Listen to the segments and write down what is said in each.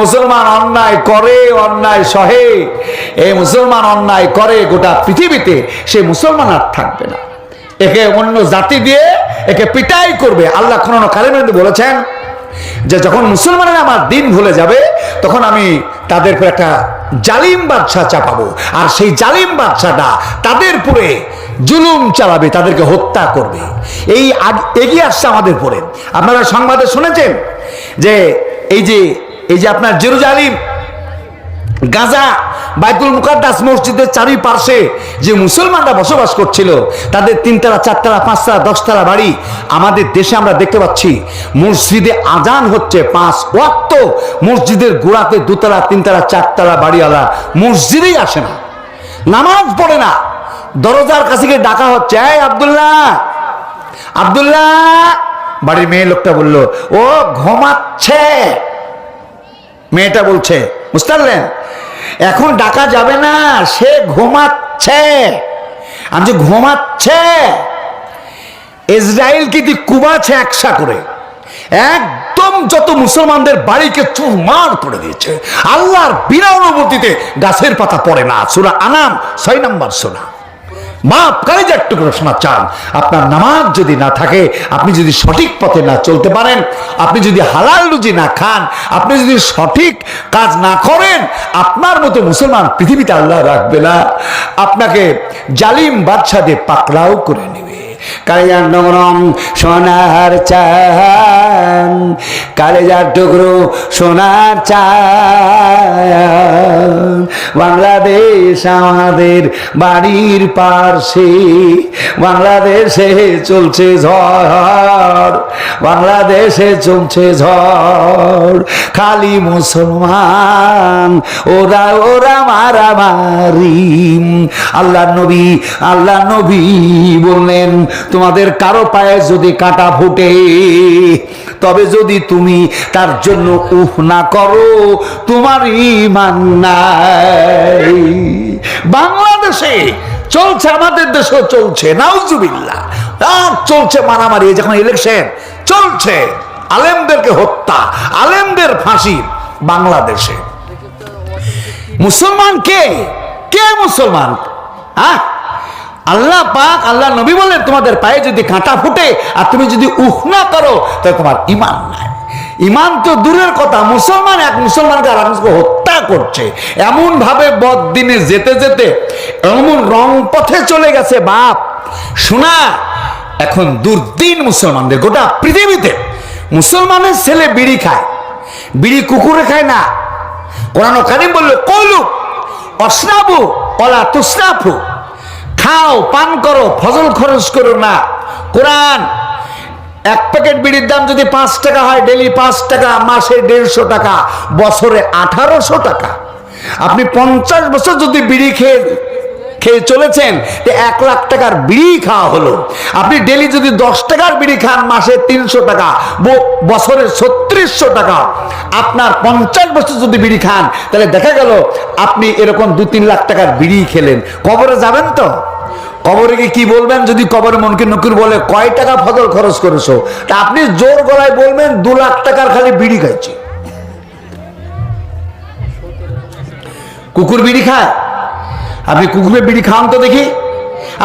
মুসলমান অন্যায় করে, অন্যায় সহে। এই মুসলমান অন্যায় করে গোটা পৃথিবীতে, সে মুসলমান আর থাকবে না। একে অন্য জাতি দিয়ে একে পিটাই করবে। আল্লাহ কোন কালেমের বলেছেন যে, যখন মুসলমানেরা আমার দিন ভুলে যাবে, তখন আমি তাদের উপর একটা জালিম বাদশাহ চাপাবো। আর সেই জালিম বাদশাটা তাদের পুরে জুলুম চালাবে, তাদেরকে হত্যা করবে। এই এগিয়ে আসছে আমাদের পরে আপনারা সংবাদে শুনেছেন যে, এই যে এই যে আপনার জেরুজালিম, গাজা, বাইতুল মুকাদ্দাস মসজিদের চারি চারিপাশে যে মুসলমানরা বসবাস করছিল, তাদের তিনতলা, চারতলা, পাঁচতলা, দশতলা বাড়ি আমাদের দেশে আমরা দেখতে পাচ্ছি, মসজিদে আজান হচ্ছে পাঁচ ওয়াক্ত, মসজিদের গোড়াতে দুতলা, তিনতলা, চারতলা বাড়িওয়ালা মসজিদেই আসে না, নামাজ পড়ে না, দরজার কাছে গিয়ে ডাকা হচ্ছে, এই আব্দুল্লাহ আব্দুল্লাহ। বাড়ির মেয়ে লোকটা বলল, ও ঘুমাচ্ছে। মেয়েটা বলছে বুঝতে পারলেন এখন ডাকা যাবে না, সে ঘুমাচ্ছে। আমি যে ঘুমাচ্ছে, ইসরায়েল কিন্তু কুবাছে একসা করে? একদম যত মুসলমানদের বাড়িকে চুরমার করে দিয়েছে, আল্লাহর বিনা অনুমতিতে গাছের পাতা পড়ে না। সুরা আনাম, ছয় নম্বর সোনা বাপ কালেজা একটু করে শোনা চান, আপনার নামাজ যদি না থাকে, আপনি যদি সঠিক পথে না চলতে পারেন, আপনি যদি হালাল রুজি না খান, আপনি যদি সঠিক কাজ না করেন, আপনার মতো মুসলমান পৃথিবীতে আল্লাহ রাখবে না। আপনাকে জালিম বাদশাহ দিয়ে পাকড়াও করে নেবে। কালেজার নগরম সোনার চান কালেজার টুকরো সোনার চান বাংলাদেশ আমাদের বাড়ির পার্শ্বে বাংলাদেশে চলছে ঝড়। বাংলাদেশে চলছে ঝড়। খালি মুসলমান, ওরা ওরা মারামারি। আল্লাহ নবী আল্লাহ নবী বললেন, তোমাদের কারও পায়ে যদি কাটা ফুটে, তবে যদি তুমি তার জন্য উহ না করো, তোমার ইমান নাই। বাংলাদেশে চলছে আমাদের দেশেও চলছে, নাউজুবিল্লাহ। আর চলছে মারামারি যখন ইলেকশন চলছে। আলেমদেরকে হত্যা, আলেমদের ফাঁসি বাংলাদেশে। মুসলমান কে? কে মুসলমান? হ্যাঁ? আল্লাহ পাক, আল্লাহ নবী বলেন, তোমাদের পায়ে যদি কাঁটা ফুটে আর তুমি যদি উহ না করো, তাহলে তোমার ইমান নাই। ইমান তো দূরের কথা, মুসলমান এক মুসলমানকে আর হত্যা করছে। এমন ভাবে বদ দিনে যেতে যেতে এমন রং পথে চলে গেছে বাপ। শোনা, এখন দুর্দিন মুসলমানদের, গোটা পৃথিবীতে মুসলমানের ছেলে বিড়ি খায়, বিড়ি কুকুরে খায় না। কোরআন কারিম বলল, কলু অসনাবু কলা তুসরাফু খাও, পান করো, ফজল খরচ করো না। কোরআন এক প্যাকেট বিড়ির দাম যদি পাঁচ টাকা হয়, ডেলি পাঁচ টাকা, মাসে দেড়শো টাকা, বছরে আঠারোশো টাকা। আপনি পঞ্চাশ বছর যদি বিড়ি খেয়ে খেয়ে চলেছেন এক লাখ টাকার বিড়ি খাওয়া হলো। আপনি ডেলি যদি দশ টাকার বিড়ি খান, মাসে তিনশো টাকা বছরে ছত্রিশশো টাকা। আপনার পঞ্চাশ বছর যদি বিড়ি খান, তাহলে দেখা গেল আপনি এরকম দু তিন লাখ টাকার বিড়ি খেলেন। কবরে যাবেন তো? কবরে গিয়ে কি বলবেন? যদি কবরে মনকে নকুর বলে, কয় টাকা ফজল খরচ করেছ? তা আপনি জোর গলায় বলবেন, দু লাখ টাকার খালি বিড়ি খাইছি। কুকুর বিড়ি খায়? আপনি কুকুরের বিড়ি খান তো দেখি।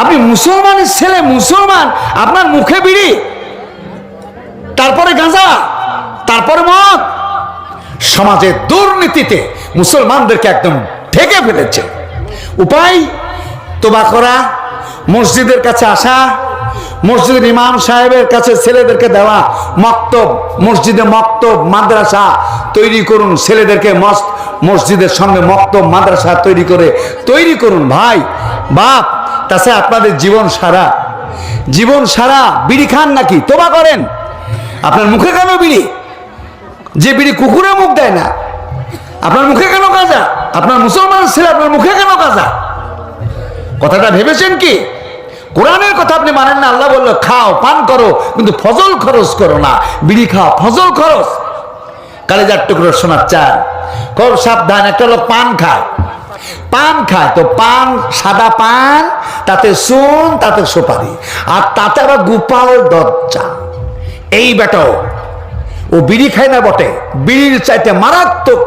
আপনি মুসলমানের ছেলে, মুসলমান, আপনার মুখে বিড়ি, তারপরে গাঁজা, তারপরে মদ। সমাজের দুর্নীতিতে মুসলমানদেরকে একদম ঢেকে ফেলেছে। উপায় তোবা করা মসজিদের কাছে আসা, মসজিদের ইমাম সাহেবের কাছে ছেলেদেরকে দেওয়া, মক্তব, মসজিদে মক্তব, মাদ্রাসা তৈরি করুন, ছেলেদেরকে মস্ত মসজিদের সঙ্গে মক্তব, মাদ্রাসা তৈরি করে, তৈরি করুন। ভাই, বাপ তাছাড়া আপনাদের জীবন সারা। জীবন সারা, বিড়ি খান নাকি? তোবা করেন। আপনার মুখে কেন বিড়ি? যে বিড়ি কুকুরে মুখ দেয় না। আপনার মুখে কেন কাজা? আপনার মুসলমান ছেলে আপনার মুখে কেন কাজা? কথাটা ভেবেছেন কি? কোরআনের কথা আপনি মানেন না, আল্লাহ বলল, খাও, পান করো, কিন্তু ফজল খরচ করো না, বিড়ি খাও, ফজল খরচ। কালেজার টুকরো শোনার চান খুব সাবধান, একটা লোক পান খায় পান খায়, তো পান, সাদা পান, তাতে সুন তাতে সুপারি, আর তাতে আবার গোপাল দরজা। এই বেটাও ও বিড়ি খায় না বটে, বিড়ির চাইতে মারাত্মক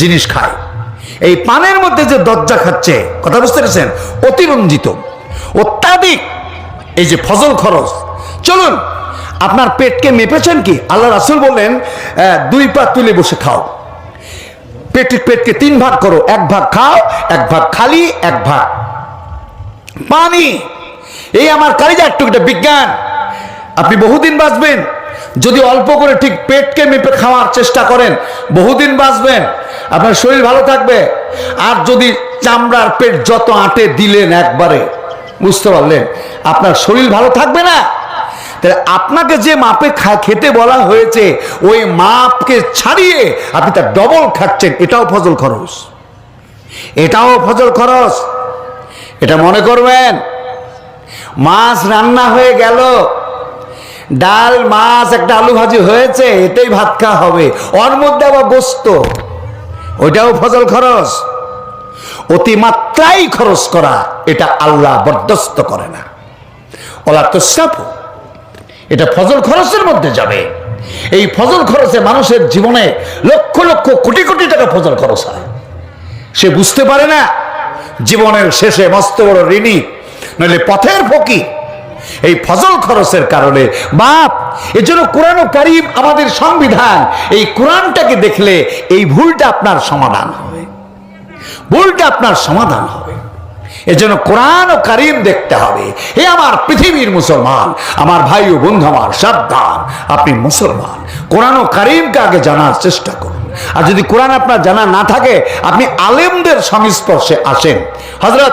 জিনিস খায়। এই পানের মধ্যে যে দরজা খাচ্ছে, কথা বুঝতে পেরেছেন? অতিরঞ্জিত। অত্যাধিক। এই যে ফজল খরচ। চলুন, আপনার পেটকে মেপেছেন কি? আল্লাহ রাসুল বললেন দুই পা তুলে বসে খাও। পেট পেটকে তিন ভাগ করো, এক ভাগ খাও, এক ভাগ খালি, এক ভাগ পানি। এই আমার কালিজা একটু একটা বিজ্ঞান। আপনি বহুদিন বাঁচবেন। যদি অল্প করে ঠিক পেটকে মেপে খাওয়ার চেষ্টা করেন, বহুদিন বাঁচবেন। আপনার শরীর ভালো থাকবে। আর যদি চামড়ার পেট যত আটে দিলেন একবারে বুঝতে পারলেন আপনার শরীর ভালো থাকবে না? তাহলে আপনাকে যে মাপে খেতে বলা হয়েছে, ওই মাপকে ছাড়িয়ে আপনি তার ডবল খাচ্ছেন, এটাও ফজল খরচ। এটাও ফজল খরচ। এটা মনে করবেন? মাছ রান্না হয়ে গেল। ডাল, মাছ, একটা আলু ভাজি হয়েছে, এতেই ভাত খাওয়া হবে। ওর মধ্যে আবার গোস্ত। ওইটাও ফজল খরচ। অতিমাত্রাই খরচ করা এটা আল্লাহ বরদস্ত করে না। ওলা তোসাফ এটা ফজল খরচের মধ্যে যাবে। এই ফজল খরচে মানুষের জীবনে লক্ষ লক্ষ কোটি কোটি টাকা ফজল খরচ হয়। সে বুঝতে পারে না, জীবনের শেষে মস্ত বড় ঋণী, নইলে পথের ফকি। এই ফজল খরচের কারণে বাপ এজন্য কোরআন কারিম আমাদের সংবিধান, এই কোরআনটাকে দেখলে এই ভুলটা আপনার সমাধান হবে। ভুলটা আপনার সমাধান হবে। এজন্য কোরআন ও কারিম দেখতে হবে। হে আমার পৃথিবীর মুসলমান, আমার ভাই ও বন্ধু, আমার সাবধান, আপনি মুসলমান। কোরআন ও কারিমকে আগে জানার চেষ্টা করুন। আর যদি কোরআন আপনার জানা না থাকে, আপনি আলেমদের সংস্পর্শে আসেন। হজরত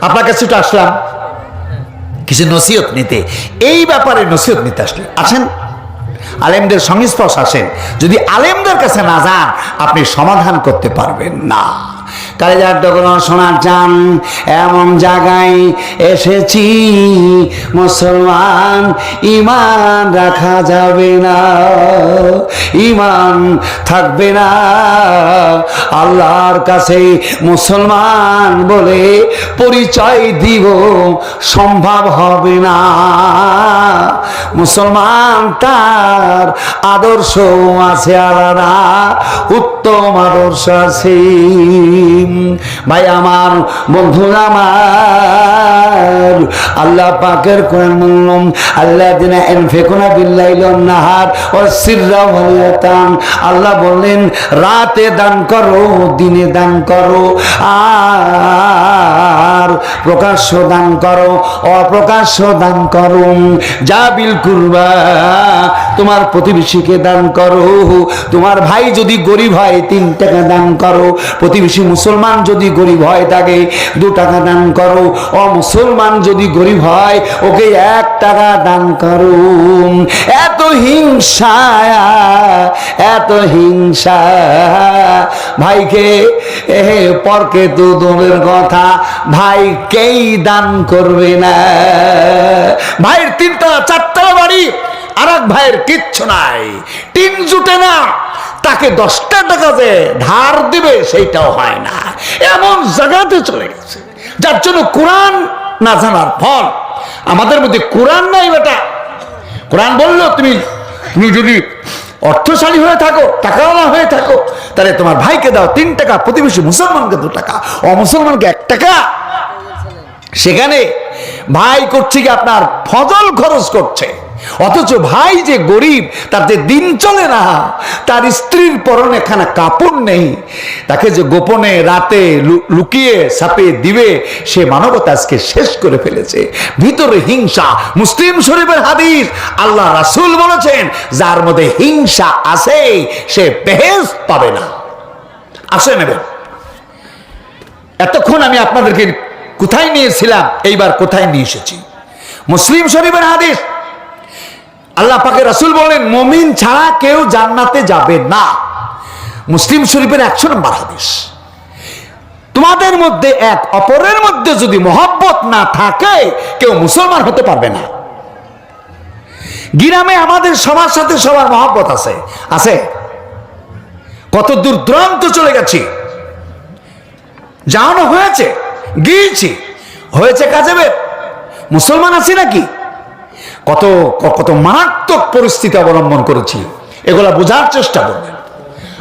আপনার কাছে তো আসলাম। কিছু নসিহত নিতে। এই ব্যাপারে নসিহত নিতে আসলে। আসেন। আলেমদের সংস্পর্শ আসেন। যদি আলেমদের কাছে না যান, আপনি সমাধান করতে পারবেন না। কালেজার ডগর শোনার চান এমন জায়গায় এসেছি, মুসলমান ইমান রাখা যাবে না ইমান থাকবে না। আল্লাহর কাছে মুসলমান বলে পরিচয় দিব, সম্ভব হবে না। মুসলমান তার আদর্শ আছে আলাদা, উত্তম আদর্শ আছে। ভাই আমার, বন্ধুরা আমার, আল্লাহ পাকের কোরআন বললাম আল্লাহ দিনা এনফেকুনা বিল্লাইল নাহার ও সিররা ওয়ালিয়াতান আল্লাহ বললেন, রাতে দান করো, দিনে দান করো, আর প্রকাশ্য দান করো, অপ্রকাশ্য দান করো। যা বিল কুরবা, তোমার প্রতিবেশীকে দান করো। তোমার ভাই যদি গরিব হয়, তিন টাকা দান করো। প্রতিবেশী মুসলমান যদি গরিব হয় তাকে দু টাকা দান করো। ও মুসলমান যদি গরিব হয়, ওকে এক টাকা দান করো। এত হিংসা এত হিংসা। ভাইকে, এ পরকে তো দূরের কথা, ভাই কেই দান করবে না? ভাইয়ের তিনতলা, চারতলা বাড়ি আর এক ভাইয়ের কিচ্ছু নাই। টিন জুটে না। তাকে দশটা টাকা যে ধার দিবে, সেইটাও হয় না। এমন জায়গাতে চলে গেছে। যার জন্য কোরআন না জানার ফল। আমাদের মধ্যে কোরআন নাই বেটা। কোরআন বলল, তুমি তুমি যদি অর্থশালী হয়ে থাকো, টাকাওয়ালা হয়ে থাকো, তাহলে তোমার ভাইকে দাও তিন টাকা, প্রতিবেশী মুসলমানকে দু টাকা, অমুসলমানকে এক টাকা। সেখানে ভাই করছে কি আপনার ফজল খরচ করছে। অথচ ভাই যে গরিব যে দিন চলে না, তার স্ত্রীর পরনে খানা কাপড় নেই। তাকে যে গোপনে রাতে লুকিয়ে সাপিয়ে দিবে, সে মানবতা আজকে শেষ করে ফেলেছে। ভিতরে হিংসা, মুসলিম শরীফের হাদিস, আল্লাহ রাসূল বলেছেন, যার মধ্যে হিংসা আছে, সে বেহেস পাবে না। আসে নেবেন এতক্ষণ আমি আপনাদেরকে কোথায় নিয়েছিলাম, এইবার কোথায় নিয়ে এসেছি? মুসলিম শরীফের হাদিস আল্লাহ পাকে রাসূল বলেন, মমিন ছাড়া কেউ জান্নাতে যাবে না। মুসলিম শরীফের একশো নম্বর হাদিস। তোমাদের মধ্যে এক, অপরের মধ্যে যদি মহব্বত না থাকে, কেউ মুসলমান হতে পারবে না। গিরামে আমাদের সবার সাথে সবার মহব্বত আছে। আছে? কত দূর দূরান্ত চলে গেছি। যাওয়ানো হয়েছে, গিয়েছি। হয়েছে কাজে মুসলমান আছি নাকি? কত কত মারাত্মক পরিস্থিতি অবলম্বন করেছি। এগুলা বোঝার চেষ্টা করবেন।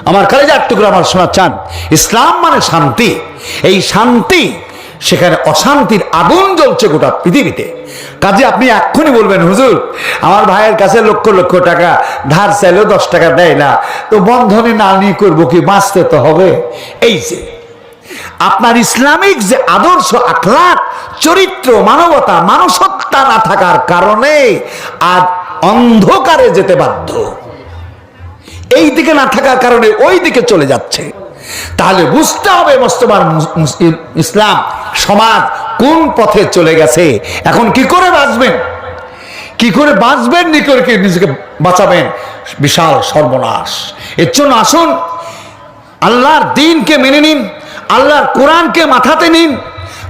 আমার কালেজার টুকরো আমার শোনা চান ইসলাম মানে শান্তি। এই শান্তি, সেখানে অশান্তির আগুন জ্বলছে গোটা পৃথিবীতে। কাজে আপনি এক্ষুনি বলবেন, হুজুর, আমার ভাইয়ের কাছে লক্ষ লক্ষ টাকা, ধার চাইলেও দশ টাকা দেয় না। তো বন্ধনে না নিয়ে করব কি? বাঁচতে তো হবে। এই যে আপনার ইসলামিক যে আদর্শ, আখলাক, চরিত্র, মানবতা, মানসত্তা না থাকার কারণে আজ অন্ধকারে যেতে বাধ্য। এই দিকে না থাকার কারণে ওই দিকে চলে যাচ্ছে। তাহলে বুঝতে হবে মুসলমান মুস- মুস- ইসলাম সমাজ কোন পথে চলে গেছে। এখন কি করে বাঁচবেন? কি করে বাঁচবেন? নি করে কি নিজেকে বাঁচাবেন? বিশাল সর্বনাশ। এর জন্য আসুন, আল্লাহর দিনকে মেনে নিন। আল্লাহর কোরআনকে মাথাতে নিন,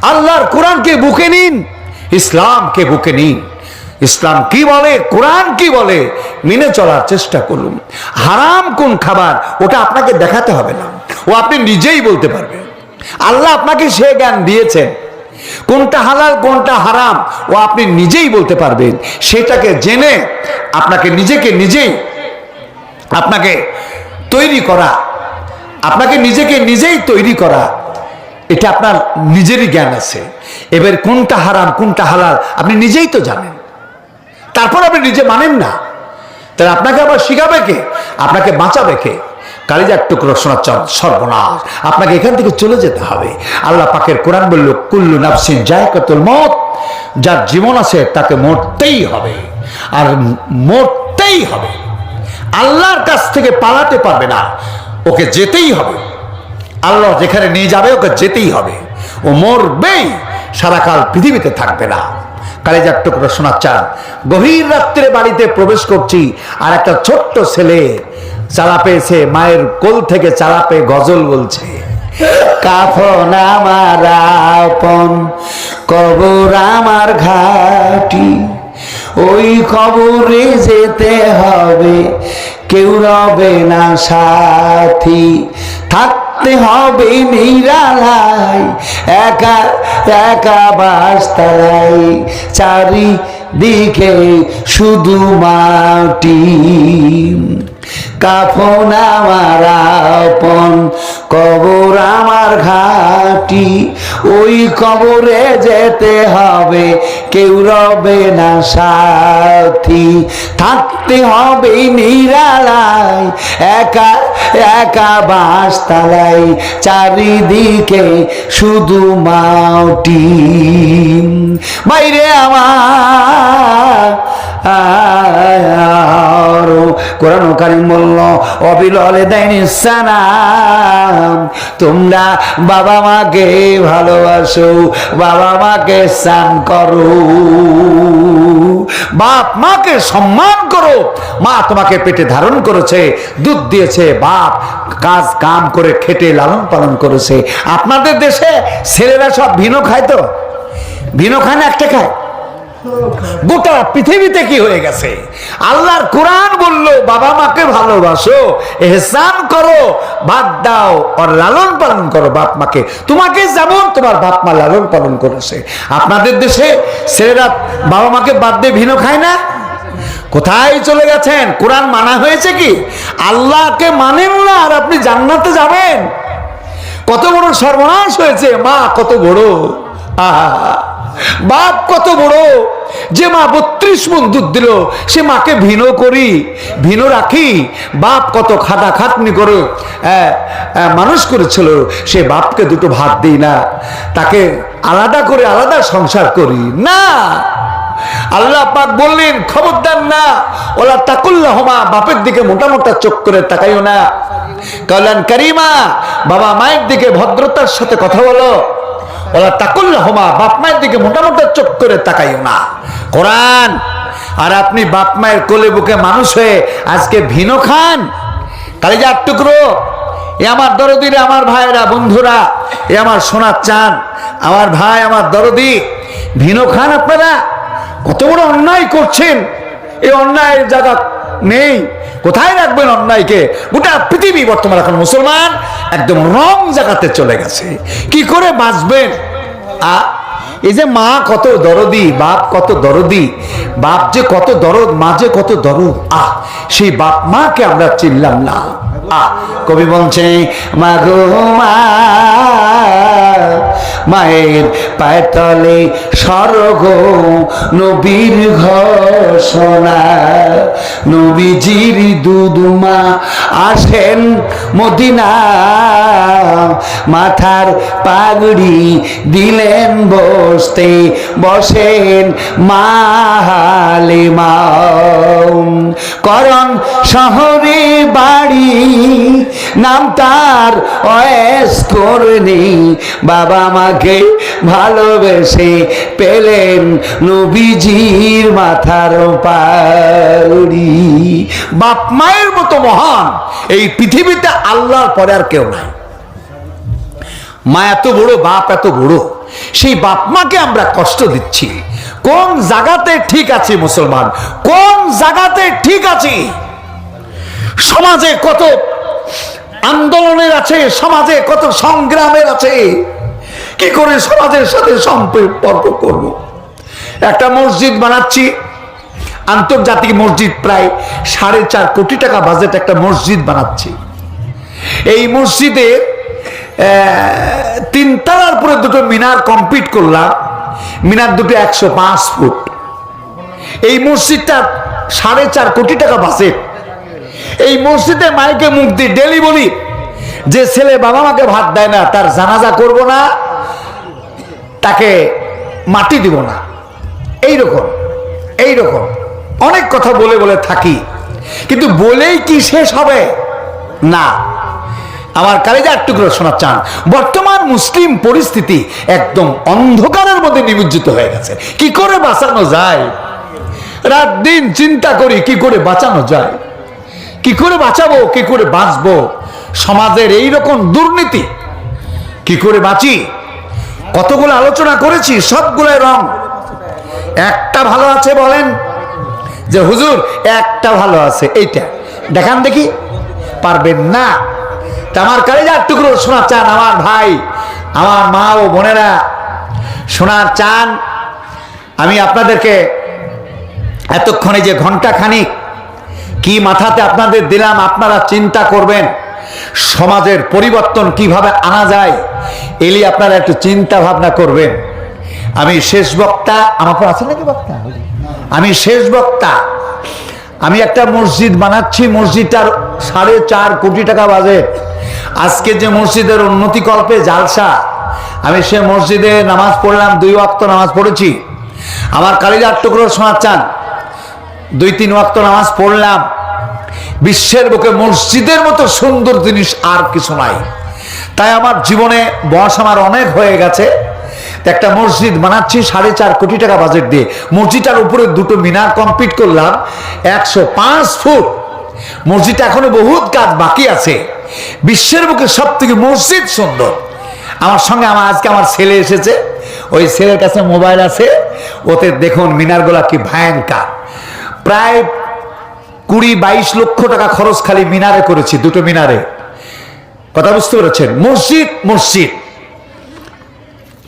আল্লাহর কোরআনকে বুকে নিন, ইসলামকে বুকে নিন। ইসলাম কি বলে, কোরআন কি বলে, মেনে চলার চেষ্টা করুন। হারাম কোন খাবার, ওটা আপনাকে দেখাতে হবে না। ও আপনি নিজেই বলতে পারবেন। আল্লাহ আপনাকে সে জ্ঞান দিয়েছেন। কোনটা হালাল, কোনটা হারাম, ও আপনি নিজেই বলতে পারবেন। সেটাকে জেনে আপনাকে নিজেকে নিজেই আপনাকে তৈরি করা আপনাকে নিজেকে নিজেই তৈরি করা, এটা আপনার নিজেরই জ্ঞান আছে। এবার কোনটা হারাম, কোনটা হালাল, আপনি নিজেই তো জানেন। তারপর আপনি নিজে মানেন না। তাহলে আপনাকে আবার শিখাবে কে? আপনাকে বাঁচাবে কে? কালিজার টুকরো শোনাচ্ছেন সর্বনাশ। আপনাকে এখান থেকে চলে যেতে হবে। আল্লাহ পাকের কোরআন বলল, কুল্লু নাফসিন জায়কাতুল মত যার জীবন আছে তাকে মরতেই হবে। আর মরতেই হবে। আল্লাহর কাছ থেকে পালাতে পারবে না। ওকে যেতেই হবে। আল্লাহ যেখানে নিয়ে যাবে, ওকে যেতেই হবে। ও মরবেই, সারাকাল পৃথিবীতে থাকবে না। কালেজার টুকরো শোনার চান গভীর রাত্রে বাড়িতে প্রবেশ করছি, আর একটা ছোট্ট ছেলে চালা পেয়েছে মায়ের কোল থেকে চালা পেয়ে গজল বলছে, কাফন আমার আপন, কবর আমার ঘাটি। ওই কবরে যেতে হবে। কেউ রবে না সাথী। থাকতে হবে নিরালাই একা একা বাস্তালাই চারি দিকে শুধু মাটি। কাফন আমার আপন, কবর আমার ঘাটি। ওই কবরে যেতে হবে, কেউ রবে না সাথী। থাকতে হবে নিরালাই একা একা বাঁশতালাই চারিদিকে শুধু মাটি বাইরে আমার কোরআন কারিম বলল অবিললে দেয়নি সানাম তোমরা বাবা মাকে ভালোবাসো, বাবা মাকে স্নান করো। বাপ মাকে সম্মান করো। মা তোমাকে পেটে ধারণ করেছে, দুধ দিয়েছে, বাপ কাজ কাম করে খেটে লালন পালন করেছে। আপনাদের দেশে ছেলেরা সব ভিনো খায় তো? ভিনো খায় না একটা খায়? গোটা পৃথিবীতে কি হয়ে গেছে? আল্লাহর কোরআন বলল, বাবা মাকে ভালোবাসো, এহসান করো বাদ দাও, আর লালন পালন করো বাপ মাকে। তোমাকে যেমন তোমার বাপ মা লালন পালন করেছে। আপনাদের দেশে ছেলেরা বাবা মাকে বাদ দিয়ে ভিনো খায় না? কোথায় চলে গেছেন? কোরআন মানা হয়েছে কি? আল্লাহকে মানেন না, আর আপনি জান্নাতে যাবেন। কত বড় সর্বনাশ হয়েছে, মা, কত বড়। আহা। বাপ কত বড়। যে মা বত্রিশ মন দুধ দিল, সে মাকে ভিনো করি ভিনো রাখি। বাপ কত খাটা খাটনি করে মানুষ করেছিল, সে বাপকে দুটো ভাত দিই না। তাকে আলাদা করে আলাদা সংসার করি। না। আল্লাহ পাক বললেন, খবরদার না। ওলা তাকুল্লাহমা বাপের দিকে মোটা মোটা চোখ করে তাকাইও না। কল্যাণ কারিমা, বাবা মায়ের দিকে ভদ্রতার সাথে কথা বলো। ওলা তাকুল্লাহমা বাপ মায়ের দিকে মোটা মোটা চোখ করে তাকাইও না। কোরআন, আর আপনি বাপ মায়ের কোলে বুকে মানুষ হয়ে আজকে ভিনো খান? কালিজার টুকরো, এ আমার দরদিরা আমার ভাইরা বন্ধুরা, এ আমার সোনার চান আমার ভাই, আমার দরদি ভিনো খান আপনারা? কত বড় অন্যায় করছেন। এই অন্যায়ের জায়গা নেই। কোথায় রাখবেন অন্যায়কে? গোটা পৃথিবী বর্তমান এখন মুসলমান একদম রং জায়গাতে চলে গেছে। কি করে বাঁচবেন? আ, এই যে মা কত দরদি, বাপ কত দরদি, বাপ যে কত দরদ, মা যে কত দরদ, আহ, সেই বাপ মাকে আমরা চিনলাম না। কবি বলছে মাগো মায়ের পায়ের তলে স্বর্গ, নবীর ঘোষণা। নবীজির দুদুমা আসেন মদিনা, মাথার পাগড়ি দিলেন বসতে, বসেন মাহালিমা করণ শহরে বাড়ি নাম তার অয়েস করনি। বাবা মাকে ভালোবেসে পেলেন নবীজির মাথার পাগড়ি বাপ মায়ের মতো মহান এই পৃথিবীতে আল্লাহর পরে আর কেউ নাই। মা এত বড়, বাপ এত বড়, সেই বাপ মাকে আমরা কষ্ট দিচ্ছি। কোন জায়গাতে ঠিক আছে মুসলমান? কোন জায়গাতে ঠিক আছে? সমাজে কত আন্দোলনের আছে, সমাজে কত সংগ্রামের আছে, কি করে সমাজের সাথে সম্পর্ক করব? একটা মসজিদ বানাচ্ছি, আন্তর্জাতিক মসজিদ প্রায় সাড়ে চার কোটি টাকা বাজেট একটা মসজিদ বানাচ্ছি। এই মসজিদে তিনতলার পরে দুটো মিনার কমপ্লিট করলাম, মিনার দুটো একশো পাঁচ ফুট। এই মসজিদটা সাড়ে চার কোটি টাকা বাজেট এই মসজিদে মাইকে মুখ দিয়ে ডেলি বলি, যে ছেলে বাবা মাকে ভাত দেয় না, তার জানাজা করব না, তাকে মাটি দিব না। এইরকম এইরকম। অনেক কথা বলে বলে থাকি, কিন্তু বলেই কি শেষ হবে? না। আমার কালেজার টুকরো শোনা চান বর্তমান মুসলিম পরিস্থিতি একদম অন্ধকারের মধ্যে নিমজ্জিত হয়ে গেছে। কি করে বাঁচানো যায়? রাত দিন চিন্তা করি, কি করে বাঁচানো যায়? কি করে বাঁচাবো, কি করে বাঁচবো? সমাজের এই রকম দুর্নীতি, কি করে বাঁচি? কতগুলো আলোচনা করেছি, সবগুলোই রং। একটা ভালো আছে বলেন যে, হুজুর, একটা ভালো আছে, এইটা। দেখান দেখি, পারবেন না। তা আমার কালেজার টুকরো শোনা চান আমার ভাই, আমার মা ও বোনেরা শোনার চান। আমি আপনাদেরকে এতক্ষণে যে ঘণ্টা খানিক কি মাথাতে আপনাদের দিলাম, আপনারা চিন্তা করবেন। সমাজের পরিবর্তন কীভাবে আনা যায় এলি আপনারা একটু চিন্তা ভাবনা করবেন। আমি শেষ বক্তা, আমার আছে নাকি বক্তা? আমি শেষ বক্তা। আমি একটা মসজিদ বানাচ্ছি, মসজিদটার সাড়ে চার কোটি টাকা বাজে। আজকে যে মসজিদের উন্নতি কল্পে জালসা, আমি সে মসজিদে নামাজ পড়লাম, দুই ওয়াক্ত নামাজ পড়েছি। আমার কালিজার টুকরো শোনার চান দুই তিন ওয়াক্ত নামাজ পড়লাম। বিশ্বের বুকে মসজিদের মতো সুন্দর জিনিস আর কিছু নাই। তাই আমার জীবনে বয়স আমার অনেক হয়ে গেছে। একটা মসজিদ বানাচ্ছি সাড়ে চার কোটি টাকা বাজেট দিয়ে। মসজিদটার উপরে দুটো মিনার কমপ্লিট করলাম, একশো পাঁচ ফুট। মসজিদটা এখনও বহুত কাজ বাকি আছে। বিশ্বের বুকে সব থেকে মসজিদ সুন্দর। আমার সঙ্গে আমার আজকে আমার ছেলে এসেছে। ওই ছেলের কাছে মোবাইল আছে। ওতে দেখুন মিনারগুলা কি ভয়ঙ্কর। প্রায় কুড়ি বাইশ লক্ষ টাকা খরচ খালি মিনারে করেছি, দুটো মিনারে। কথা বুঝতে পেরেছেন? মসজিদ মসজিদ।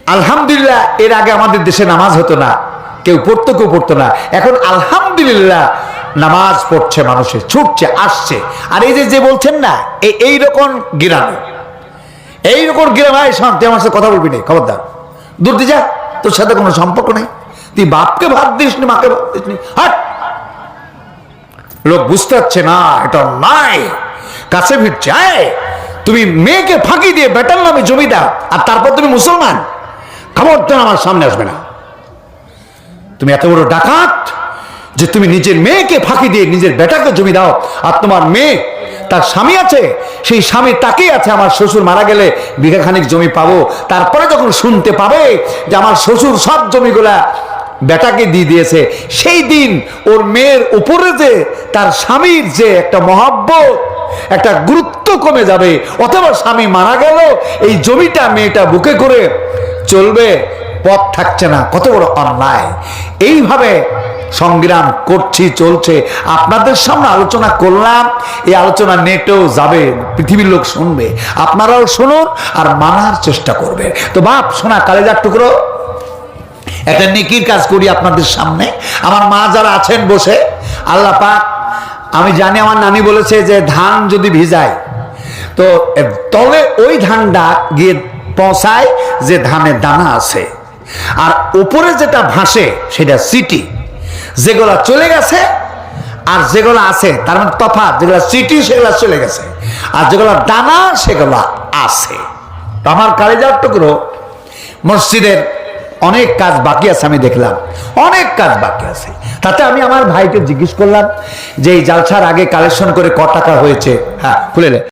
আলহামদুলিল্লাহ, এর আগে আমাদের দেশে নামাজ হতো না। কেউ পড়তো কেউ পড়তো না। এখন আলহামদুলিল্লাহ নামাজ পড়ছে মানুষের ছুটছে, আসছে। আর এই যে যে বলছেন না এই এইরকম গ্রামে। এইরকম গ্রামে শান্তি, আমার সাথে কথা বলবি না, খবরদার। দূর যা, তোর সাথে কোনো সম্পর্ক নেই। তুই বাপকে ভাত দিস নি, মাকে ভাত দিস নি। হাট! লোক বুঝতে পারছে, না, এটা নাই কাছে ভিড়ছে আয় তুমি মেয়েকে ফাঁকি দিয়ে বেটার নামে জমি দাও আর তারপর তুমি মুসলমান। খবরদার আমার সামনে আসবে না। তুমি এত বড় ডাকাত যে তুমি নিজের মেয়েকে ফাঁকি দিয়ে নিজের বেটাকে জমি দাও, আর তোমার মেয়ে, তার স্বামী আছে, সেই স্বামী তাকেই আছে, আমার শ্বশুর মারা গেলে বিঘা খানিক জমি পাবো। তারপরে যখন শুনতে পাবে যে আমার শ্বশুর সব জমিগুলা বেটাকে দিয়ে দিয়েছে। সেই দিন ওর মেয়ের উপরে যে তার স্বামীর যে একটা মহাব্বত, একটা গুরুত্ব কমে যাবে, অথবা স্বামী মারা গেল, এই জমিটা মেয়েটা বুকে করে চলবে, পথ থাকছে না, কত বড় অন্যায়। এইভাবে সংগ্রাম করছি, চলছে। আপনাদের সামনে আলোচনা করলাম, এই আলোচনা নেটেও যাবে, পৃথিবীর লোক শুনবে। আপনারাও শুনুন আর মানার চেষ্টা করবে। তো বাপ, শোনা, কালেজার টুকরো। একটা নেকির কাজ করি আপনাদের সামনে। আমার মা যারা আছেন বসে, আল্লাহ পাক, আমি জানি আমার নানি বলেছে যে ধান যদি ভিজায়, তো তবে ওই ধানটা গিয়ে পৌঁছায় যে ধানের দানা আছে। আর উপরে যেটা ভাসে সেটা সিটি। যেগুলা চলে গেছে আর যেগুলো আছে, তার মানে তফাৎ, যেগুলো সিটি সেগুলো চলে গেছে, আর যেগুলো দানা সেগুলো আছে। আমার কালেজার টুকরো মসজিদের অনেক কাজ বাকি আছে, আমি দেখলাম। অনেক কাজ বাকি আছে। তাতে আমি আমার ভাইকে জিজ্ঞেস করলাম যে, এই জালসার আগে কালেকশন করে ক টাকা হয়েছে? হ্যাঁ খুলে